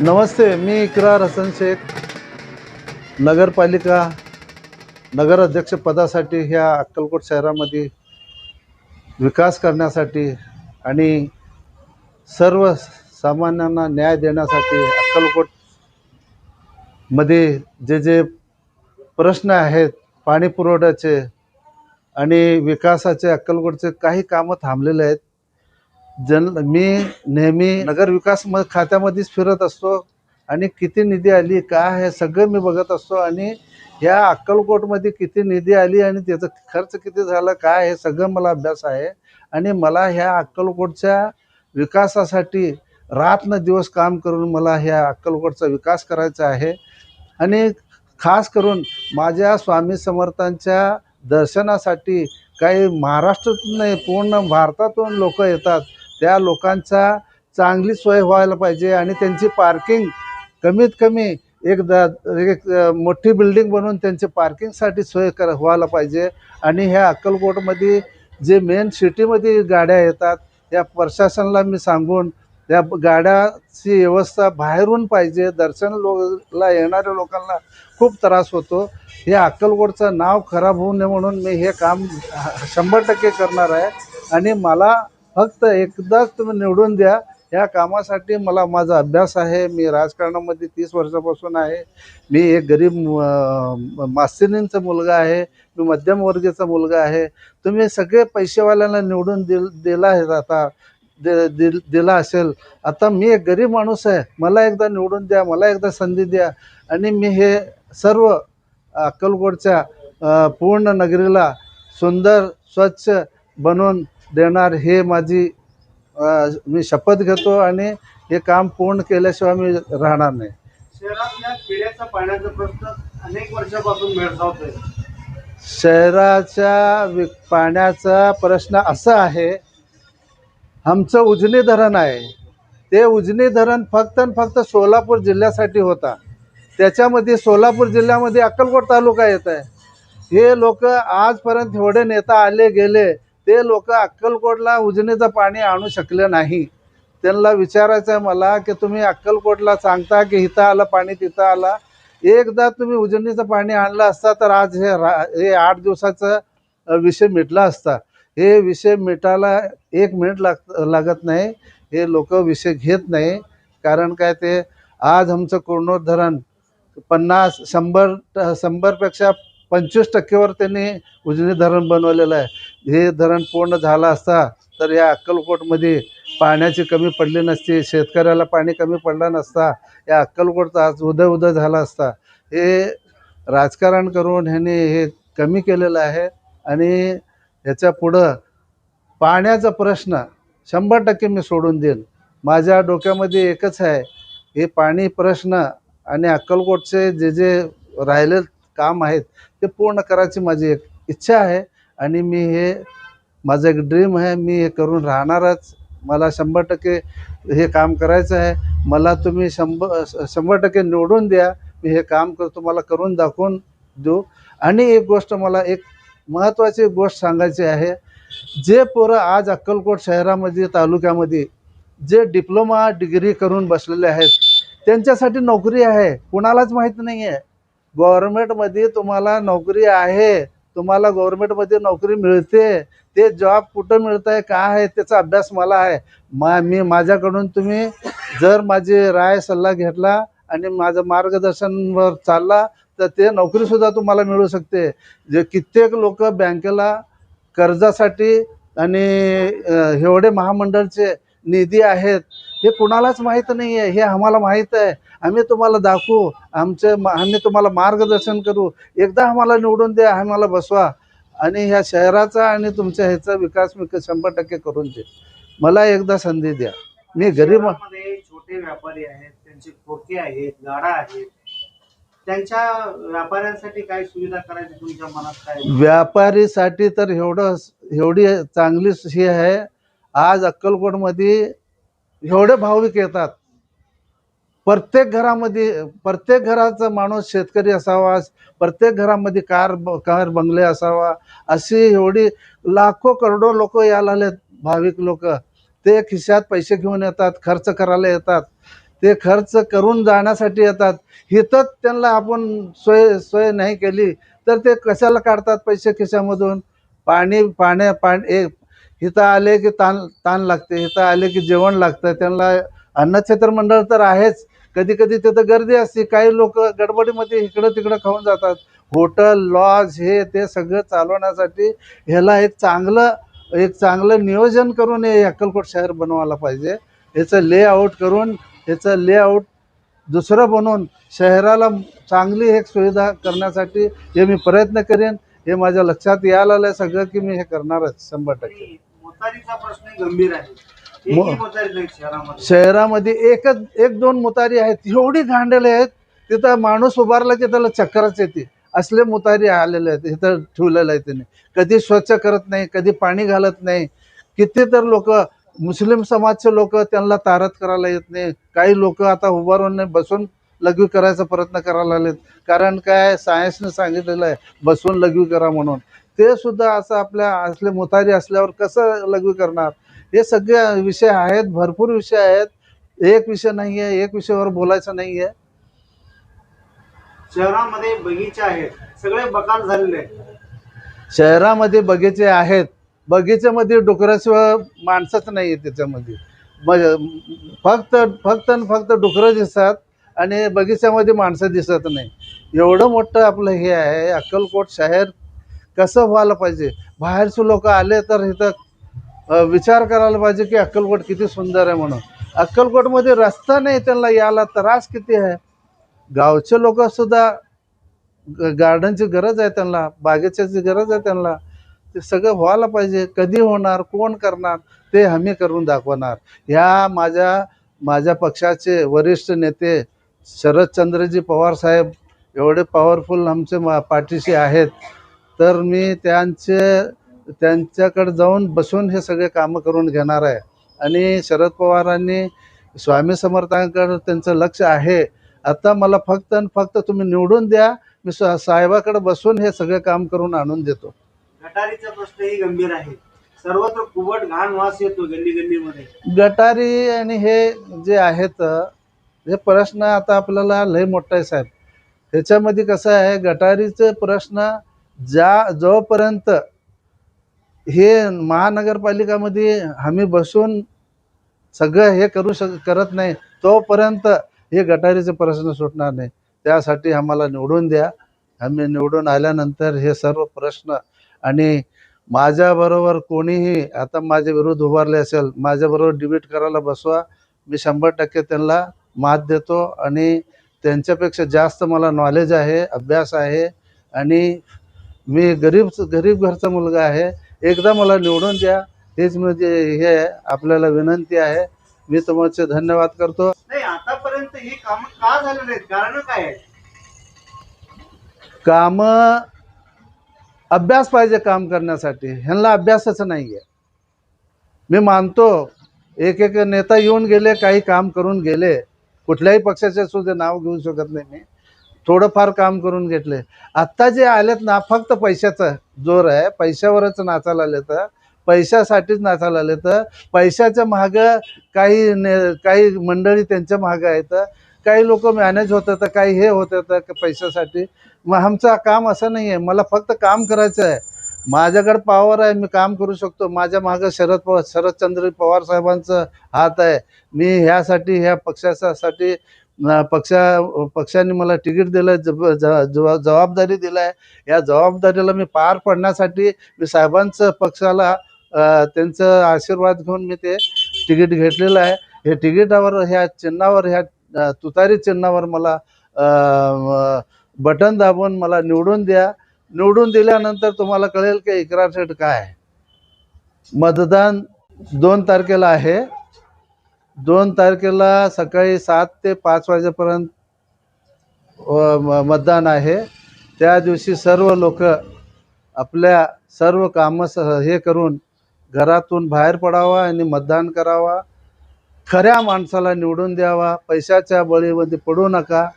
नमस्ते मी इकरार हसन शेख. नगरपालिका नगराध्यक्ष पदासाठी ह्या अक्कलकोट शहरामध्ये विकास करण्यासाठी आणि सर्व सामान्यांना न्याय देण्यासाठी अक्कलकोटमध्ये जे जे प्रश्न आहेत पाणी पुरवठ्याचे आणि विकासाचे अक्कलकोटचे काही कामं थांबलेले आहेत. जन मी नेहमी नगर विकास म खात्यामध्येच फिरत असतो. आणि किती निधी आली काय हे सगळं मी बघत असतो. आणि ह्या अक्कलकोटमध्ये किती निधी आली आणि त्याचा खर्च किती झाला काय हे सगळं मला अभ्यास आहे. आणि मला ह्या अक्कलकोटच्या विकासासाठी रात्र दिवस काम करून मला ह्या अक्कलकोटचा विकास करायचा आहे. आणि खास करून माझ्या स्वामी समर्थांच्या दर्शनासाठी काही महाराष्ट्रातून नाही पूर्ण भारतातून लोक येतात. त्या लोकांचा चांगली सोय व्हायला पाहिजे आणि त्यांची पार्किंग कमीत कमी एक द एक मोठी बिल्डिंग बनवून त्यांची पार्किंगसाठी सोय कर व्हायला पाहिजे. आणि ह्या अक्कलकोटमध्ये जे मेन सिटीमध्ये गाड्या येतात या प्रशासनाला मी सांगून त्या गाड्याची व्यवस्था बाहेरून पाहिजे. दर्शन लोकला येणाऱ्या लोकांना खूप त्रास होतो. हे अक्कलकोटचं नाव खराब होऊ नये म्हणून मी हे काम शंभर टक्के करणार आहे. आणि मला फक्त एकदाच तुम्ही निवडून द्या. या कामासाठी मला माझा अभ्यास आहे. मी राजकारणामध्ये तीस वर्षापासून आहे. मी एक गरीब अं, मास्तिनींचा मुलगा आहे. मी मध्यमवर्गीयचा मुलगा आहे. तुम्ही सगळे पैसेवाल्यांना निवडून दिल दिला आहे आता. दे दिल दिला असेल. आता मी एक गरीब माणूस आहे. मला एकदा निवडून द्या. मला एकदा संधी द्या. आणि मी हे सर्व अक्कलकोटच्या पूर्ण नगरीला सुंदर स्वच्छ बनवून देणार हे माझी मी शपथ घेतो आणि हे काम पूर्ण केल्याशिवाय मी राहणार नाही. शहरातल्या पिण्याचा पाण्याचा प्रश्न अनेक वर्षापासून भेडसावतोय शहराच्या पाण्याचा प्रश्न असा आहे आमचं उजनी धरण आहे. ते उजनी धरण फक्त आणि फक्त सोलापूर जिल्ह्यासाठी होता. त्याच्यामध्ये सोलापूर जिल्ह्यामध्ये अक्कलकोट तालुका येत आहे. हे लोक आजपर्यंत एवढे नेता आले गेले ते लोक अक्कलकोटला उजनीचं पाणी आणू शकले नाही. त्यांना विचारायचं आहे मला की तुम्ही अक्कलकोटला सांगता की इथं आलं पाणी तिथं आला. एकदा तुम्ही उजनीचं पाणी आणलं असता तर आज हे रा हे आठ दिवसाचं विषय मिटला असता. हे विषय मिटायला एक मिनिट लाग लागत नाही. हे लोक विषय घेत नाही. कारण काय ते आज आमचं कोणोद्धरण पन्नास शंभर ट- शंभरपेक्षा पंचवीस टक्केवर त्यांनी उजनी धरण बनवलेलं आहे. हे धरण पूर्ण झालं असता तर या अक्कलकोटमध्ये पाण्याची कमी पडली नसती शेतकऱ्याला पाणी कमी पडला नसता या अक्कलकोटचा आज उदय उदय झाला असता. हे राजकारण करून ह्याने हे कमी केलेलं आहे आणि ह्याच्या पुढं पाण्याचा प्रश्न शंभर टक्के मी सोडून देईन. माझ्या डोक्यामध्ये एकच आहे हे पाणी प्रश्न आणि अक्कलकोटचे जे जे राहिले काम आहेत ते पूर्ण करायची माझी एक इच्छा आहे. आणि मी हे माझं एक ड्रीम आहे मी हे करून राहणारच. मला शंभर टक्के हे काम करायचं आहे. मला तुम्ही शंभर शंभर टक्के निवडून द्या. मी हे काम करतो मला करून दाखवून देऊ. आणि एक गोष्ट मला एक महत्त्वाची गोष्ट सांगायची आहे. जे पोरं आज अक्कलकोट शहरामध्ये तालुक्यामध्ये जे डिप्लोमा डिग्री करून बसलेले आहेत त्यांच्यासाठी नोकरी आहे. कुणालाच माहीत नाही आहे गव्हर्मेंटमध्ये तुम्हाला नोकरी आहे तुम्हाला गव्हर्मेंटमध्ये नोकरी मिळते ते जॉब कुठं मिळतं आहे काय आहे त्याचा अभ्यास मला आहे. मा मी माझ्याकडून तुम्ही जर माझी राय सल्ला घेतला आणि माझं मार्गदर्शनवर चालला तर ते नोकरीसुद्धा तुम्हाला मिळू शकते. जे कित्येक लोक बँकेला कर्जासाठी आणि एवढे महामंडळचे निधी आहेत हे कुणालाच माहीत नाही आहे हे आम्हाला माहीत आहे. आम्ही तुम्हाला दाखवू. आमचे आम्ही तुम्हाला मार्गदर्शन करू. एकदा आम्हाला निवडून द्या आम्हाला बसवा. आणि ह्या शहराचा आणि तुमच्या ह्याचा विकास मी शंभर टक्के करून देईन. मला एकदा संधी द्या. मी गरीब छोटे व्यापारी आहेत त्यांचे खोके आहेत गाडा आहेत. त्यांच्या व्यापाऱ्यांसाठी काय सुविधा करायची तुमच्या मनात काय? व्यापारीसाठी तर एवढं एवढी चांगली ही आहे. आज अक्कलकोटमध्ये एवढे भाविक येतात. प्रत्येक घरामध्ये प्रत्येक घराचा माणूस शेतकरी असावा प्रत्येक घरामध्ये कार ब- कार बंगले असावा अशी एवढी लाखो करोडो लोक यायला आलेत भाविक लोक. ते खिशात पैसे घेऊन येतात खर्च करायला येतात. ते खर्च करून जाण्यासाठी येतात. हिथंच त्यांना आपण सोय सोय नाही केली तर ते कशाला काढतात पैसे खिशामधून? पाणी पाण्या पाणी हिथं आले की ताण ताण लागते हिथं आले की जेवण लागतं त्यांना अन्नक्षेत्र मंडळ तर आहेच. कधी कधी तिथं गर्दी असते. काही लोक गडबडीमध्ये इकडं तिकडं खाऊन जातात. होटल लॉज हे ते सगळं चालवण्यासाठी ह्याला एक चांगलं एक चांगलं नियोजन करून हे अक्कलकोट शहर बनवायला पाहिजे. ह्याचं लेआउट करून ह्याचं लेआउट दुसरं बनवून शहराला चांगली एक सुविधा करण्यासाठी हे मी प्रयत्न करेन. हे माझ्या लक्षात यायला आलं सगळं की मी हे करणारच शंभर टक्के. प्रश्न गंभीर आहे. शहरामध्ये. एकच एक दोन मुतारी आहेत. एवढी घांडले आहेत तिथं माणूस उभारला की त्याला चक्करच येते. असले मुतारी आलेले आहेत इथं ठेवलेलं आहे त्यांनी. कधी स्वच्छ करत नाही कधी पाणी घालत नाही. किती तर लोक मुस्लिम समाजचे लोक त्यांना तारत करायला येत नाही. काही लोक आता उभारून नाही बसून लघवी करायचा प्रयत्न करायला लागलेत. कारण काय सायन्सने सांगितलेलं आहे बसून लघवी करा म्हणून. ते सुद्धा असं आपल्या असले मुतारी असल्यावर कसं लघवी करणार? हे सगळे विषय आहेत भरपूर विषय आहेत. एक विषय नाही आहे एक विषयावर बोलायचं नाही आहे शहरामध्ये बगीचे आहेत. सगळे बकाल झालेले आहेत. शहरामध्ये बगीचे आहेत. बगीच्यामध्ये डुकराशिवाय माणसंच नाही आहे त्याच्यामध्ये फक्त फक्त आणि फक्त डुकरं दिसतात आणि बगीच्यामध्ये माणसं दिसत नाही. एवढं मोठं आपलं हे आहे अक्कलकोट शहर कसं व्हायला पाहिजे? बाहेरचे लोक आले तर इथं विचार करायला पाहिजे की अक्कलकोट किती सुंदर आहे म्हणून. अक्कलकोटमध्ये रस्ता नाही त्यांना यायला त्रास किती आहे? गावचे लोक सुद्धा ग- गार्डनची गरज आहे त्यांना बागेच्याची गरज आहे त्यांना. ते सगळं व्हायला पाहिजे कधी होणार कोण करणार ते हमी करून दाखवणार. ह्या माझ्या माझ्या पक्षाचे वरिष्ठ नेते शरदचंद्रजी पवार साहेब एवढे पॉवरफुल आमचे मा पाठीशी आहेत. तर मी त्यांचे त्यांच्याकडे जाऊन बसून हे सगळे कामं करून घेणार आहे. आणि शरद पवारांनी स्वामी समर्थांकडे त्यांचं लक्ष आहे. आता मला फक्त आणि फक्त तुम्ही निवडून द्या. मी साहेबाकडे बसून हे सगळं काम करून आणून देतो. गटारीचा प्रश्नही गंभीर आहे. सर्वत्र कुबट घाण वास येतो गल्ली गल्लीमध्ये गटारी आणि हे जे आहेत हे प्रश्न आता आपल्याला लय मोठा आहे साहेब. ह्याच्यामध्ये कसं आहे गटारीचे प्रश्न ज्या जोपर्यंत हे महानगरपालिकामध्ये आम्ही बसून सगळं हे करू शक करत नाही. तोपर्यंत हे गटारीचे प्रश्न सुटणार नाही. त्यासाठी आम्हाला निवडून द्या. आम्ही निवडून आल्यानंतर हे सर्व प्रश्न आणि माझ्याबरोबर कोणीही आता माझ्या विरुद्ध उभारले असेल माझ्याबरोबर डिबेट करायला बसवा. मी शंभर टक्के त्यांना मात देतो आणि त्यांच्यापेक्षा जास्त मला नॉलेज आहे अभ्यास आहे आणि मी गरीब गरीब घरचा मुलगा आहे. एकदा मला निवडून द्या. हेच म्हणजे हे आपल्याला विनंती आहे. मी तुमचे धन्यवाद करतो. नाही आतापर्यंत ही कामं का झालेली आहेत? कारण काय कामं अभ्यास पाहिजे काम करण्यासाठी. ह्यांना अभ्यासच नाही आहे मी मानतो एक एक नेता येऊन गेले काही काम करून गेले. कुठल्याही पक्षाचे सुद्धा नाव घेऊ शकत नाही मी. थोडंफार काम करून घेतले. आत्ता जे आलेत ना फक्त पैशाचा जोर आहे. पैशावरच नाचायला आले तर पैशासाठीच नाचायला आले तर पैशाच्या मागं काही ने काही मंडळी त्यांच्या मागं आहेत. काही लोक मॅनेज होत तर काही हे होतं तर पैशासाठी. मग आमचं काम असं नाही आहे. मला फक्त काम करायचं आहे. माझ्याकडे पॉवर आहे मी काम करू शकतो. माझ्या मागं शरद पवार शरदचंद्र पवार साहेबांचं हात आहे. मी ह्यासाठी ह्या पक्षासाठी पक्षा पक्षाने मला तिकीट दिलं जब ज- जबाबदारी दिलं आहे या जबाबदारीला मी पार पडण्यासाठी मी साहेबांचं पक्षाला त्यांचं आशीर्वाद घेऊन मी ते तिकीट घेतलेलं आहे. हे तिकीटावर ह्या चिन्हावर ह्या तुतारी चिन्हावर मला बटन दाबून मला निवडून द्या. निवडून दिल्यानंतर तुम्हाला कळेल की इकरार सेट काय मतदान दोन तारखेला आहे. दोन तारखेला सकाळी सात ते पाच वाजेपर्यंत मतदान आहे. त्या दिवशी सर्व लोक आपल्या सर्व कामं स- हे करून घरातून बाहेर पडावा आणि मतदान करावा. खऱ्या माणसाला निवडून द्यावा. पैशाच्या बळीमध्ये पडू नका.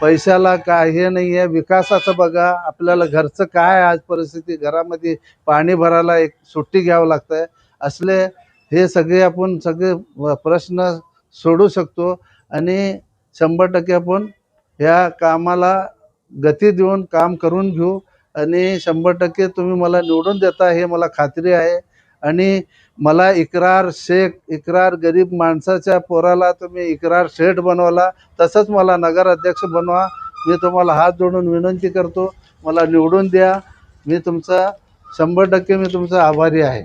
पैशाला काय हे नाही आहे विकासाचं बघा. आपल्याला घरचं काय आज परिस्थिती? घरामध्ये पाणी भरायला एक सुट्टी घ्यावं लागतं आहे असले हे सगळे आपण सगळे प्रश्न सोडू शकतो आणि शंभर टक्के आपण ह्या कामाला गती देऊन काम करून घेऊ आणि शंभर टक्के तुम्ही मला निवडून देता हे मला खात्री आहे. आणि मला इकरार शेख इकरार गरीब माणसाच्या पोराला तुम्ही इकरार शेठ बनवला तसंच मला नगर अध्यक्ष बनवा. मी तुम्हाला हात जोडून विनंती करतो मला निवडून द्या. मी तुमचा शंभर टक्के मी तुमचा आभारी आहे.